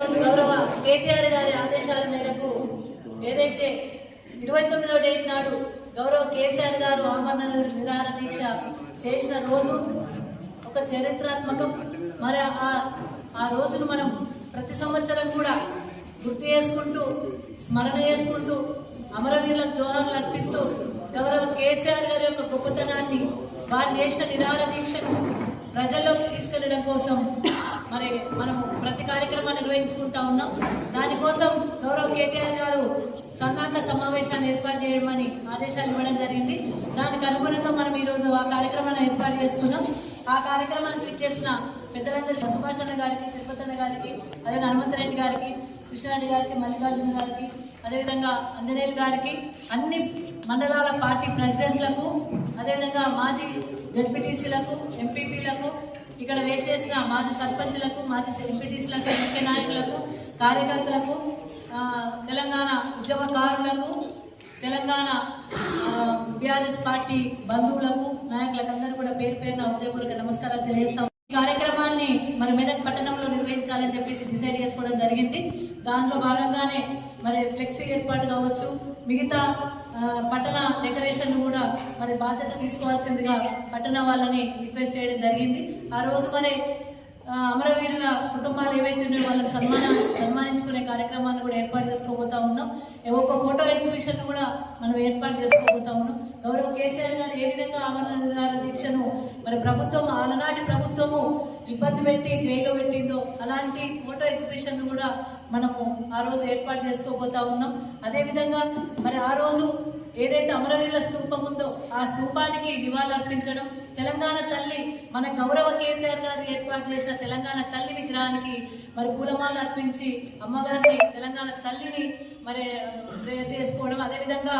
రోజు గౌరవ కేటీఆర్ గారి ఆదేశాల మేరకు ఏదైతే ఇరవై తొమ్మిదో డేట్ నాడు గౌరవ కేసీఆర్ గారు ఆమరణలు నిరాహార దీక్ష చేసిన రోజు ఒక చరిత్రాత్మకం. మరి ఆ ఆ రోజును మనం ప్రతి సంవత్సరం కూడా గుర్తు చేసుకుంటూ స్మరణ చేసుకుంటూ అమరవీరులకు జోహార్లు అర్పిస్తూ గౌరవ కేసీఆర్ గారి యొక్క గొప్పతనాన్ని వారు చేసిన నిరాహార దీక్షను ప్రజల్లోకి తీసుకెళ్ళడం కోసం మరి మనం ప్రతి కార్యక్రమాన్ని నిర్వహించుకుంటా ఉన్నాం. దానికోసం గౌరవ కేటీఆర్ గారు సంఘాంత సమావేశాన్ని ఏర్పాటు చేయమని ఆదేశాలు ఇవ్వడం జరిగింది. దానికి అనుగుణంగా మనం ఈరోజు ఆ కార్యక్రమాన్ని ఏర్పాటు చేసుకున్నాం. ఆ కార్యక్రమానికి ఇచ్చేసిన పెద్దలందరికీ సుభాష్ అన్న గారికి తిరుపతి అన్న గారికి అలాగే హనుమంతరెడ్డి గారికి కృష్ణారెడ్డి గారికి మల్లికార్జున గారికి అదేవిధంగా అంజనేయులు గారికి అన్ని మండలాల పార్టీ ప్రెసిడెంట్లకు అదేవిధంగా మాజీ జడ్పీటీసీలకు ఎంపీపీలకు ఇక్కడ వేచేసిన మాజీ సర్పంచ్లకు మాజీ ఎంపీటీస్లకు ముఖ్య నాయకులకు కార్యకర్తలకు తెలంగాణ ఉద్యమకారులకు తెలంగాణ బీఆర్ఎస్ పార్టీ బంధువులకు నాయకులకు అందరూ కూడా పేరు పేరున హృదయపూర్వక నమస్కారాలు తెలియజేస్తాం ఈ కార్యక్రమాన్ని మన మెదక్ పట్టణంలో నిర్వహించాలని చెప్పేసి డిసైడ్ చేసుకోవడం జరిగింది. దాంట్లో భాగంగానే మరి ఫ్లెక్సీ ఏర్పాటు కావచ్చు. మిగతా పట్టణ డెకరేషన్ కూడా మరి బాధ్యత తీసుకోవాల్సిందిగా పట్టణ వాళ్ళని రిక్వెస్ట్ చేయడం జరిగింది. ఆ రోజు మరి అమరవీరుల కుటుంబాలు ఏవైతే ఉన్నాయో వాళ్ళని సన్మాన సన్మానించుకునే కార్యక్రమాన్ని కూడా ఏర్పాటు చేసుకోబోతా ఉన్నాం. ఒక్క ఫోటో ఎగ్జిబిషన్ కూడా మనం ఏర్పాటు చేసుకోబోతా ఉన్నాం. గౌరవ కేసీఆర్ గారు ఏ విధంగా అమరనాథ దీక్షను మరి ప్రభుత్వం ఆలనాటి ప్రభుత్వము ఇబ్బంది పెట్టి జైలు పెట్టిందో అలాంటి ఫోటో ఎగ్జిబిషన్ కూడా మనము ఆ రోజు ఏర్పాటు చేసుకోబోతా ఉన్నాం. అదేవిధంగా మరి ఆ రోజు ఏదైతే అమరవీరుల స్తూపం ఉందో ఆ స్తూపానికి నివాళులర్పించడం తెలంగాణ తల్లి మన గౌరవ కేసీఆర్ గారు ఏర్పాటు చేసిన తెలంగాణ తల్లి విగ్రహానికి మరి పూలమాలు అర్పించి అమ్మగారిని తెలంగాణ తల్లిని మరి ప్రేయర్ చేసుకోవడం. అదేవిధంగా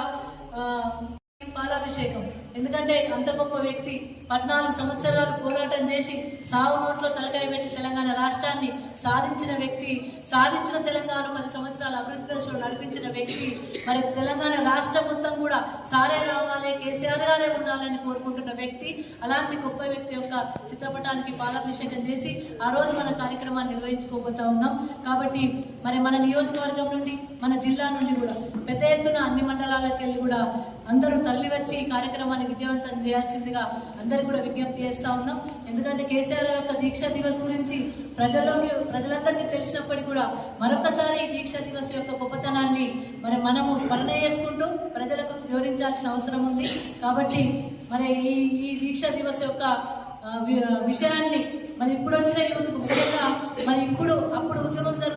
పాలాభిషేకం. ఎందుకంటే అంత గొప్ప వ్యక్తి పద్నాలుగు సంవత్సరాలు పోరాటం చేసి సావు నోట్లో తలకాయ పెట్టి తెలంగాణ రాష్ట్రాన్ని సాధించిన వ్యక్తి సాధించిన తెలంగాణ పది సంవత్సరాలు అభివృద్ధి దశలో నడిపించిన వ్యక్తి. మరి తెలంగాణ రాష్ట్రం మొత్తం కూడా సారే రావాలి కేసీఆర్ గారే ఉండాలని కోరుకుంటున్న వ్యక్తి. అలాంటి గొప్ప వ్యక్తి యొక్క చిత్రపటానికి పాలాభిషేకం చేసి ఆ రోజు మన కార్యక్రమాన్ని నిర్వహించుకోబోతా ఉన్నాం. కాబట్టి మరి మన నియోజకవర్గం నుండి మన జిల్లా నుండి కూడా పెద్ద ఎత్తున అన్ని మండలాలకు వెళ్ళి కూడా అందరూ తల్లి వచ్చి ఈ కార్యక్రమాన్ని విజయవంతం చేయాల్సిందిగా అందరికీ కూడా విజ్ఞప్తి చేస్తా ఉన్నాం. ఎందుకంటే కేసీఆర్ యొక్క దీక్ష దివస్ గురించి ప్రజల్లోకి ప్రజలందరికీ తెలిసినప్పటికీ కూడా మరొకసారి ఈ దీక్ష దివస్ యొక్క గొప్పతనాన్ని మరి మనము స్మరణ చేసుకుంటూ ప్రజలకు వివరించాల్సిన అవసరం ఉంది. కాబట్టి మరి ఈ ఈ దీక్ష దివస్ యొక్క విషయాన్ని మరి ఇప్పుడు వచ్చిన యువతకు ముఖ్యంగా మరి ఇప్పుడు అప్పుడు ఉద్యమం జరుగుతుంది